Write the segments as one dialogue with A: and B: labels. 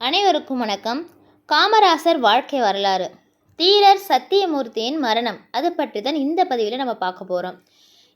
A: அனைவருக்கும் வணக்கம். காமராசர் வாழ்க்கை வரலாறு. தீரர் சத்தியமூர்த்தியின் மரணம். அது பற்றி தான் இந்த பதிவில் நம்ம பார்க்க போகிறோம்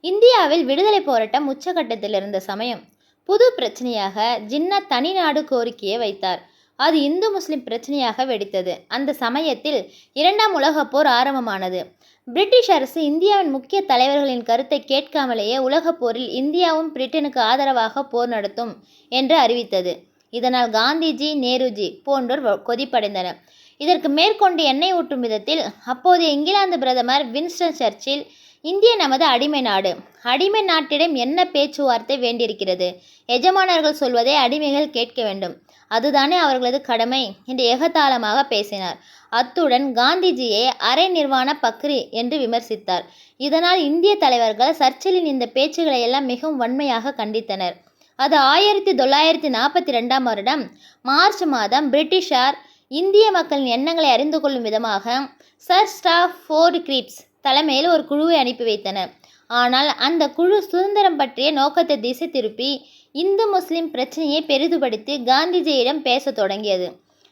A: இந்தியாவில் விடுதலை போராட்டம் உச்சகட்டத்தில் இருந்த சமயம். புது பிரச்சனையாக ஜின்னா தனிநாடு கோரிக்கையை வைத்தார். அது இந்து முஸ்லிம் பிரச்சனையாக வெடித்தது. அந்த சமயத்தில் இரண்டாம் உலகப் போர் ஆரம்பமானது. பிரிட்டிஷ் அரசு இந்தியாவின் முக்கிய தலைவர்களின் கருத்தை கேட்காமலேயே உலகப் போரில் இந்தியாவும் பிரிட்டனுக்கு ஆதரவாக போர் நடத்தும் என்று அறிவித்தது. இதனால் காந்திஜி நேருஜி போன்றோர் கொதிப்படைந்தனர். இதற்கு மேற்கொண்டு எண்ணெய் ஊட்டும் விதத்தில் அப்போதைய இங்கிலாந்து பிரதமர் வின்ஸ்டன் சர்ச்சில் இந்திய நமது அடிமை நாடு. அடிமை நாட்டிடம் என்ன பேச்சுவார்த்தை வேண்டியிருக்கிறது? எஜமானர்கள் சொல்வதை அடிமைகள் கேட்க வேண்டும். அதுதானே அவர்களது கடமை என்று எகத்தாளமாக பேசினார். அத்துடன் காந்திஜியை அரை நிர்வாண பக்ரி என்று விமர்சித்தார். இதனால் இந்திய தலைவர்கள் சர்ச்சிலின் இந்த பேச்சுகளை எல்லாம் மிகவும் வன்மையாக கண்டித்தனர். அது ஆயிரத்தி தொள்ளாயிரத்தி நாற்பத்தி ரெண்டாம் வருடம். மார்ச் மாதம் பிரிட்டிஷார் இந்திய மக்களின் எண்ணங்களை அறிந்து கொள்ளும் விதமாக சர் ஸ்டாஃப் ஃபோர்டு கிரீப்ஸ் தலைமையில் ஒரு குழுவை அனுப்பி வைத்தனர். ஆனால் அந்த குழு சுதந்திரம் பற்றிய நோக்கத்தை திசை திருப்பி இந்து முஸ்லிம் பிரச்சனையை பெரிதுபடுத்தி காந்திஜியிடம் பேச தொடங்கியது.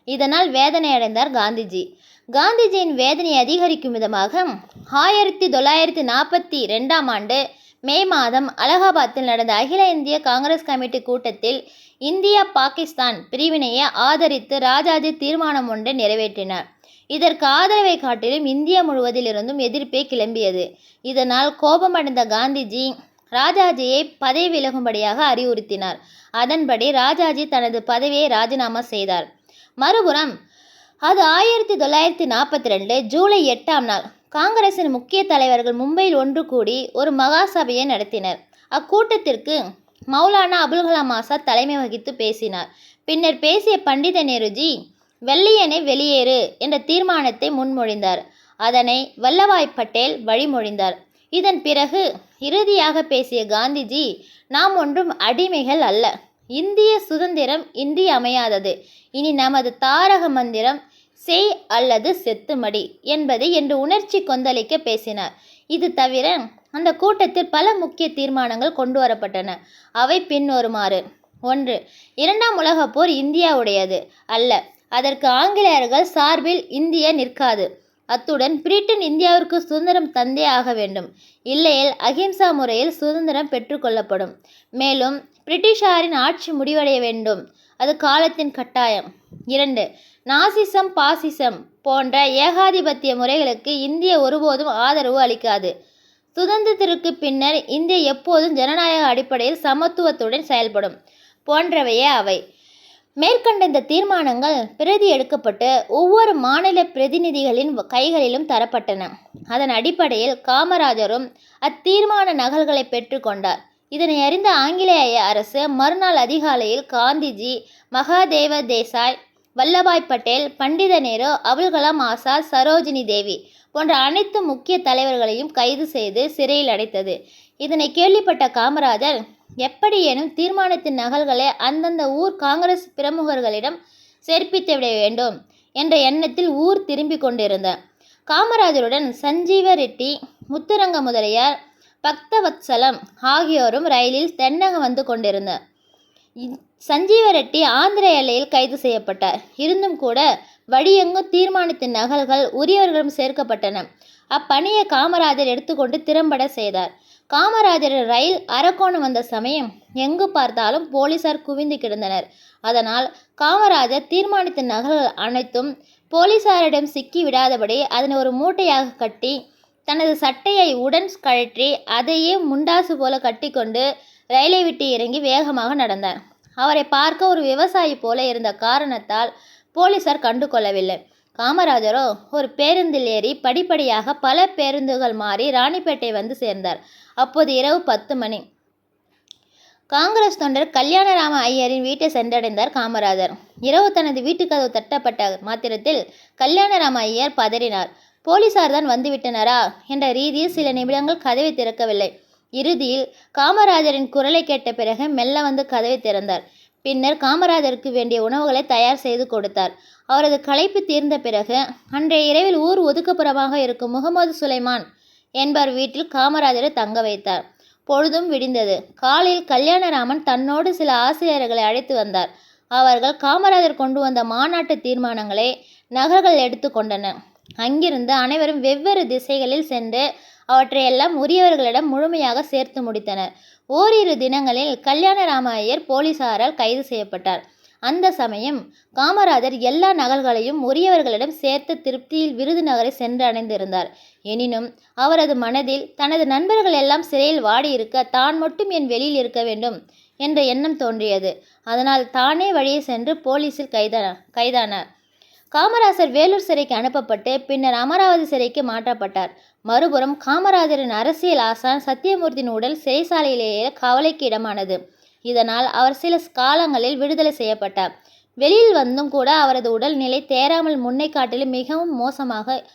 A: இதனால் வேதனை அடைந்தார் காந்திஜி. காந்திஜியின் வேதனை அதிகரிக்கும் விதமாக ஆயிரத்தி தொள்ளாயிரத்தி நாற்பத்தி ரெண்டாம் ஆண்டு மே மாதம் அலகாபாத்தில் நடந்த அகில இந்திய காங்கிரஸ் கமிட்டி கூட்டத்தில் இந்தியா பாகிஸ்தான் பிரிவினையை ஆதரித்து ராஜாஜி தீர்மானம் ஒன்றை நிறைவேற்றினார். இதற்கு ஆதரவை காட்டிலும் இந்தியா முழுவதிலிருந்தும் எதிர்ப்பே கிளம்பியது. இதனால் கோபமடைந்த காந்திஜி ராஜாஜியை பதவி விலகும்படியாக அறிவுறுத்தினார். அதன்படி ராஜாஜி தனது பதவியை ராஜினாமா செய்தார். மறுபுறம் அது ஆயிரத்தி தொள்ளாயிரத்தி நாற்பத்தி ரெண்டு ஜூலை எட்டாம் நாள் காங்கிரசின் முக்கிய தலைவர்கள் மும்பையில் ஒன்று கூடி ஒரு மகா சபையை நடத்தினர். அக்கூட்டத்திற்கு மௌலானா அபுல் கலாம் ஆசாத் தலைமை வகித்து பேசினார். பின்னர் பேசிய பண்டித நேருஜி வெள்ளையனை வெளியேறு என்ற தீர்மானத்தை முன்மொழிந்தார். அதனை வல்லபாய் பட்டேல் வழிமொழிந்தார். இதன் பிறகு இறுதியாக பேசிய காந்திஜி நாம் ஒன்றும் அடிமைகள் அல்ல. இந்திய சுதந்திரம் இன்றியமையாதது இனி நமது தாரக மந்திரம் செய் அல்லது செத்துமடி என்பதை என்று உணர்ச்சி கொந்தளிக்க பேசினார். இது தவிர அந்த கூட்டத்தில் பல முக்கிய தீர்மானங்கள் கொண்டு வரப்பட்டன. அவை பின்வருமாறு. ஒன்று இரண்டாம் உலகப் போர் இந்தியாவுடையது அல்ல. அதற்கு ஆங்கிலேயர்கள் சார்பில் இந்தியா நிற்காது. அத்துடன் பிரிட்டன் இந்தியாவிற்கு சுதந்திரம் தந்தே ஆக வேண்டும். இல்லையேல் அகிம்சா முறையில் சுதந்திரம் பெற்றுக்கொள்ளப்படும் மேலும் பிரிட்டிஷாரின் ஆட்சி முடிவடைய வேண்டும். அது காலத்தின் கட்டாயம். இரண்டு நாசிசம் பாசிசம் போன்ற ஏகாதிபத்திய முறைகளுக்கு இந்திய ஒருபோதும் ஆதரவு அளிக்காது. சுதந்திரத்திற்கு பின்னர் இந்திய எப்போதும் ஜனநாயக அடிப்படையில் சமத்துவத்துடன் செயல்படும் போன்றவையே அவை. மேற்கண்ட இந்த தீர்மானங்கள் பிரதி எடுக்கப்பட்டு ஒவ்வொரு மாநில பிரதிநிதிகளின் கைகளிலும் தரப்பட்டன. அதன் அடிப்படையில் காமராஜரும் அத்தீர்மான நகல்களை பெற்றுக்கொண்டார் இதனை அறிந்த ஆங்கிலேய அரசு மறுநாள் அதிகாலையில் காந்திஜி மகாதேவ தேசாய் வல்லபாய் பட்டேல் பண்டித நேரு அபுல் கலாம் ஆசாத் சரோஜினி தேவி போன்ற அனைத்து முக்கிய தலைவர்களையும் கைது செய்து சிறையில் அடைத்தது. இதனை கேள்விப்பட்ட காமராஜர் எப்படியேனும் தீர்மானத்தின் நகல்களை அந்தந்த ஊர் காங்கிரஸ் பிரமுகர்களிடம் சேர்ப்பித்து விட வேண்டும் என்ற எண்ணத்தில் ஊர் திரும்பிக் கொண்டிருந்தார் காமராஜருடன் சஞ்சீவ ரெட்டி முத்துரங்க முதலியார் பக்தவத்சலம் ஆகியோரும் ரயிலில் தென்னகம் வந்து கொண்டிருந்தார் சஞ்சீவ ரெட்டி ஆந்திர எல்லையில் கைது செய்யப்பட்டார். இருந்தும் கூட வழியெங்கும் தீர்மானத்தின் நகல்கள் உரியவர்களிடம் சேர்க்கப்பட்டன. அப்பணியை காமராஜர் எடுத்துக்கொண்டு திறம்பட செய்தார். காமராஜர் ரயில் அரக்கோணம் வந்த சமயம் எங்கு பார்த்தாலும் போலீசார் குவிந்து கிடந்தனர். அதனால் காமராஜர் தீர்மானித்த நகல்கள் அனைத்தும் போலீசாரிடம் சிக்கி விடாதபடி அதனை ஒரு மூட்டையாக கட்டி தனது சட்டையை உடன் கழற்றி அதையே முண்டாசு போல கட்டிக்கொண்டு ரயிலை விட்டு இறங்கி வேகமாக நடந்தார் அவரை பார்க்க ஒரு விவசாயி போல இருந்த காரணத்தால் போலீசார் கண்டு கொள்ளவில்லை. காமராஜரோ ஒரு பேருந்தில் ஏறி படிப்படியாக பல பேருந்துகள் மாறி ராணிப்பேட்டை வந்து சேர்ந்தார். அப்போது இரவு பத்து மணி. காங்கிரஸ் தொண்டர் கல்யாணராம ஐயரின் வீட்டை சென்றடைந்தார் காமராஜர். இரவு தனது வீட்டுக்கதவு தட்டப்பட்ட மாத்திரத்தில் கல்யாணராம ஐயர் பதறினார். போலீசார் தான் வந்துவிட்டனரா என்ற ரீதியில் சில நிமிடங்கள் கதவை திறக்கவில்லை. இறுதியில் காமராஜரின் குரலை கேட்ட பிறகு மெல்ல வந்து கதவை திறந்தார். பின்னர் காமராஜருக்கு வேண்டிய உணவுகளை தயார் செய்து கொடுத்தார். அவரது களைப்பு தீர்ந்த பிறகு அன்றைய இரவில் ஊர் ஒதுக்குப்புறமாக இருக்கும் முகமது சுலைமான் என்பவர் வீட்டில் காமராஜரை தங்க வைத்தார். பொழுதும் விடிந்தது. காலையில் கல்யாணராமன் தன்னோடு சில ஆசிரியர்களை அழைத்து வந்தார். அவர்கள் காமராஜர் கொண்டு வந்த மாநாட்டு தீர்மானங்களை நகல்கள் எடுத்துக்கொண்டனர் அங்கிருந்து அனைவரும் வெவ்வேறு திசைகளில் சென்று அவற்றையெல்லாம் உரியவர்களிடம் முழுமையாக சேர்த்து முடித்தனர். ஓரிரு தினங்களில் கல்யாணராம ஐயர் போலீசாரால் கைது செய்யப்பட்டார். அந்த சமயம் காமராஜர் எல்லா நகல்களையும் உரியவர்களிடம் சேர்த்து திருப்தியில் விருதுநகரை சென்று அடைந்திருந்தார். எனினும் அவரது மனதில் தனது நண்பர்கள் எல்லாம் சிறையில் வாடியிருக்க தான் மட்டும் என் வெளியில் இருக்க வேண்டும் என்ற எண்ணம் தோன்றியது. அதனால் தானே வழியே சென்று போலீசில் கைதான கைதானார். காமராசர் வேலூர் சிறைக்கு அனுப்பப்பட்டு பின்னர் அமராவதி சிறைக்கு மாற்றப்பட்டார். மறுபுறம் காமராஜரின் அரசியல் ஆசான் சத்தியமூர்த்தியின் உடல் சிறைசாலையிலேயே கவலைக்கு இடமானது. இதனால் அவர் சில காலங்களில் விடுதலை செய்யப்பட்டார். வெளியில் வந்தும் கூட அவரது உடல்நிலை தேராமல் முன்னை காட்டிலும் மிகவும் மோசமாக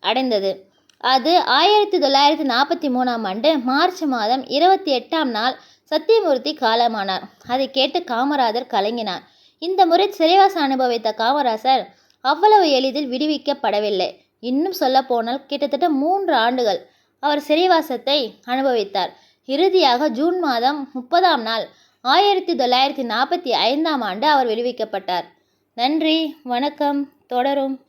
A: அடைந்தது. அது ஆயிரத்தி தொள்ளாயிரத்தி நாற்பத்தி மூணாம் ஆண்டு மார்ச் மாதம் இருபத்தி எட்டாம் நாள் சத்தியமூர்த்தி காலமானார். அதை கேட்டு காமராஜர் கலங்கினார். இந்த முறை சிறைவாசம் அனுபவித்த காமராசர் அவ்வளவு எளிதில் விடுவிக்கப்படவில்லை. இன்னும் சொல்லப்போனால் கிட்டத்தட்ட மூன்று ஆண்டுகள் அவர் சிறைவாசத்தை அனுபவித்தார். இறுதியாக ஜூன் மாதம் முப்பதாம் நாள் ஆயிரத்தி தொள்ளாயிரத்தி நாற்பத்தி ஐந்தாம் ஆண்டு அவர் விடுவிக்கப்பட்டார். நன்றி வணக்கம் தொடரும்.